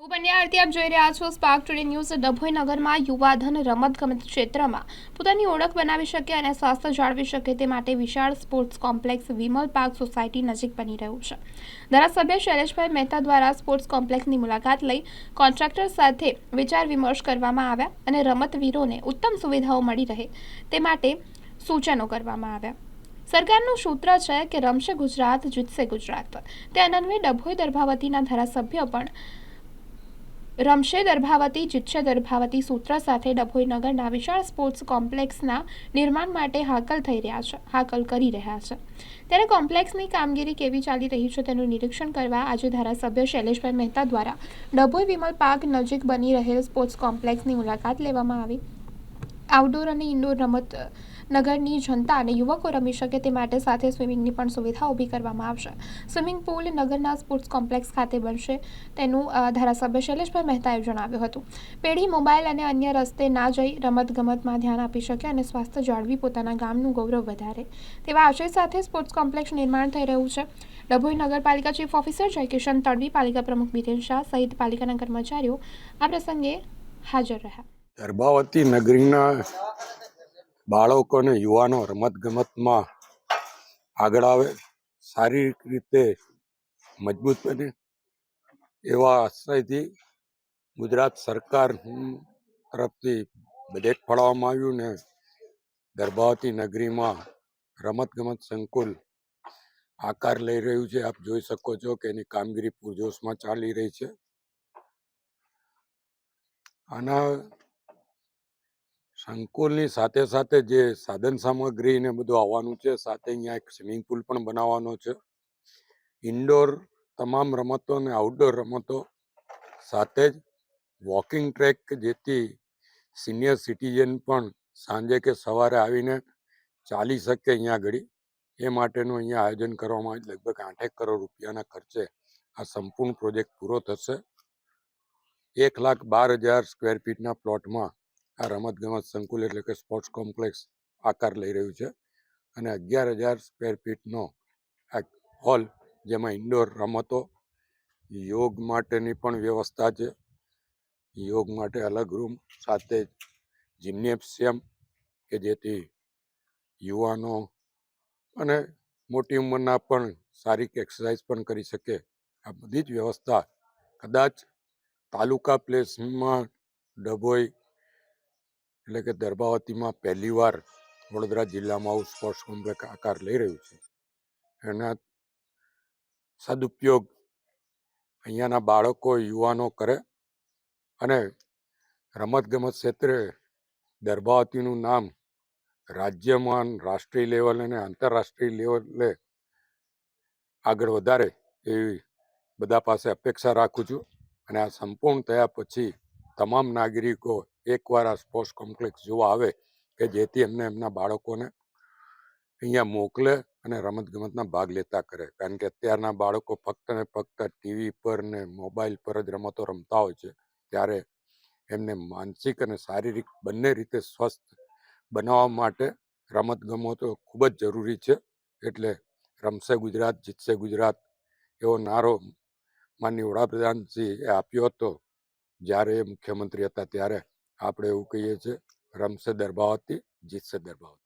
હું બન્યા આરતી, આપ જોઈ રહ્યા છો સ્પાર્ક ટુડે ન્યૂઝ ડભોઈ નગરમાં યુવાધન રમતગમત ક્ષેત્રમાં પોતાની ઓળખ બનાવી શકે અને સ્વાસ્થ્ય જાળવી શકે તે માટે વિશાળ sports complex Vimal park society નજીક બની રહ્યું છે. ધારાસભ્ય શૈલેષભાઈ મહેતા દ્વારા સ્પોર્ટ્સ કોમ્પ્લેક્સની મુલાકાત લઈ કોન્ટ્રાક્ટર સાથે વિચાર વિમર્શ કરવામાં આવ્યા અને રમતવીરોને ઉત્તમ સુવિધાઓ મળી રહે તે માટે સૂચનો કરવામાં આવ્યા. સરકારનું સૂત્ર છે કે રમશે ગુજરાત, જીતશે ગુજરાત. તે અનન્વે ડભોઈ દર્ભાવતીના ધારાસભ્ય પણ રમશે દર્ભાવતી જીતશે દર્ભાવતી સૂત્ર સાથે ડભોઈ નગરના વિશાળ સ્પોર્ટ્સ કોમ્પ્લેક્સના નિર્માણ માટે હાકલ થઈ રહ્યા છે, હાકલ કરી રહ્યા છે. ત્યારે કોમ્પ્લેક્સની કામગીરી કેવી ચાલી રહી છે તેનું નિરીક્ષણ કરવા આજે ધારાસભ્ય શૈલેષભાઈ મહેતા દ્વારા ડભોઈ વિમલ પાર્ક નજીક બની રહેલ સ્પોર્ટ્સ કોમ્પ્લેક્સની મુલાકાત લેવામાં આવી. આઉટડોર અને ઇન્ડોર રમત નગરની જનતા અને યુવકો રમી શકે તે માટે સાથે સ્વિમિંગની પણ સુવિધા ઊભી કરવામાં આવશે. સ્વિમિંગ પુલ નગરના સ્પોર્ટ્સ કોમ્પ્લેક્સ ખાતે બનશે તેનું ધારાસભ્ય શૈલેષભાઈ મહેતાએ જણાવ્યું હતું. પેઢી મોબાઈલ અને અન્ય રસ્તે ના જઈ રમતગમતમાં ધ્યાન આપી શકે અને સ્વાસ્થ્ય જાળવી પોતાના ગામનું ગૌરવ વધારે. તેવા આશય સાથે સ્પોર્ટ્સ કોમ્પ્લેક્સ નિર્માણ થઈ રહ્યું છે. ડભોઈ નગરપાલિકા ચીફ ઓફિસર જયકિશન તડવી, પાલિકા પ્રમુખ બિરેન શાહ સહિત પાલિકાના કર્મચારીઓ આ પ્રસંગે હાજર રહ્યા. ગર્ભાવતી નગરીના બાળકો અને યુવાનો રમતગમતમાં આગળ આવે, શારીરિક રીતે મજબૂત બને એવા આશયથી ગુજરાત સરકાર તરફથી બજેટ ફાળવવામાં આવ્યું ને ગર્ભાવતી નગરીમાં રમતગમત સંકુલ આકાર લઈ રહ્યું છે. આપ જોઈ શકો છો કે એની કામગીરી પૂરજોશમાં ચાલી રહી છે. આના સંકુલની સાથે સાથે જે સાધન સામગ્રી ને બધું આવવાનું છે, સાથે અહીંયા એક સ્વિમિંગ પુલ પણ બનાવવાનો છે. ઇન્ડોર તમામ રમતો અને આઉટડોર રમતો, સાથે જ વોકિંગ ટ્રેક જેથી સિનિયર સિટીઝન પણ સાંજે કે સવારે આવીને ચાલી શકે અહીંયા આગળ. એ માટેનું અહીંયા આયોજન કરવામાં આવ્યું. લગભગ આઠેક કરોડ રૂપિયાના ખર્ચે આ સંપૂર્ણ પ્રોજેક્ટ પૂરો થશે. એક લાખ બાર હજાર સ્ક્વેર ફીટના પ્લોટમાં આ રમતગમત સંકુલ એટલે કે સ્પોર્ટ્સ કોમ્પ્લેક્સ આકાર લઈ રહ્યું છે. અને અગિયાર હજાર સ્ક્વેર ફીટનો આ હોલ જેમાં ઇન્ડોર રમતો, યોગ માટેની પણ વ્યવસ્થા છે. યોગ માટે અલગ રૂમ સાથે જિમ્નેશિયમ કે જેથી યુવાનો અને મોટી ઉંમરના પણ શારીરિક એક્સરસાઇઝ પણ કરી શકે. આ બધી જ વ્યવસ્થા કદાચ તાલુકા પ્લેસમાં ડભોઈ એટલે કે દર્ભાવતીમાં પહેલીવાર વડોદરા જિલ્લામાં આવું સ્પોર્ટ્સ કોમ્પ્લેક્સ આકાર લઈ રહ્યું છે. એના સદુપયોગ અહીંયાના બાળકો, યુવાનો કરે અને રમતગમત ક્ષેત્રે દર્ભાવતીનું નામ રાજ્યમાં રાષ્ટ્રીય લેવલ અને આંતરરાષ્ટ્રીય લેવલે આગળ વધારે એવી બધા પાસે અપેક્ષા રાખું છું. અને આ સંપૂર્ણ થયા પછી તમામ નાગરિકો એકવાર આ સ્પોર્ટ્સ કોમ્પ્લેક્સ જોવા આવે, કે જેથી એમને એમના બાળકોને અહીંયા મોકલે અને રમતગમતના ભાગ લેતા કરે. કારણ કે અત્યારના બાળકો ફક્ત ને ફક્ત ટીવી પર ને મોબાઈલ પર જ રમતો રમતા હોય છે. ત્યારે એમને માનસિક અને શારીરિક બંને રીતે સ્વસ્થ બનાવવા માટે રમતગમતો ખૂબ જ જરૂરી છે. એટલે રમશે ગુજરાત, જીતશે ગુજરાત એવો નારો માનનીય વડાપ્રધાનશ્રીએ આપ્યો હતો જ્યારે એ મુખ્યમંત્રી હતા ત્યારે. આપણે એવું કહીએ છીએ રમશે દર્ભાવતી જીતશે દર્ભાવતી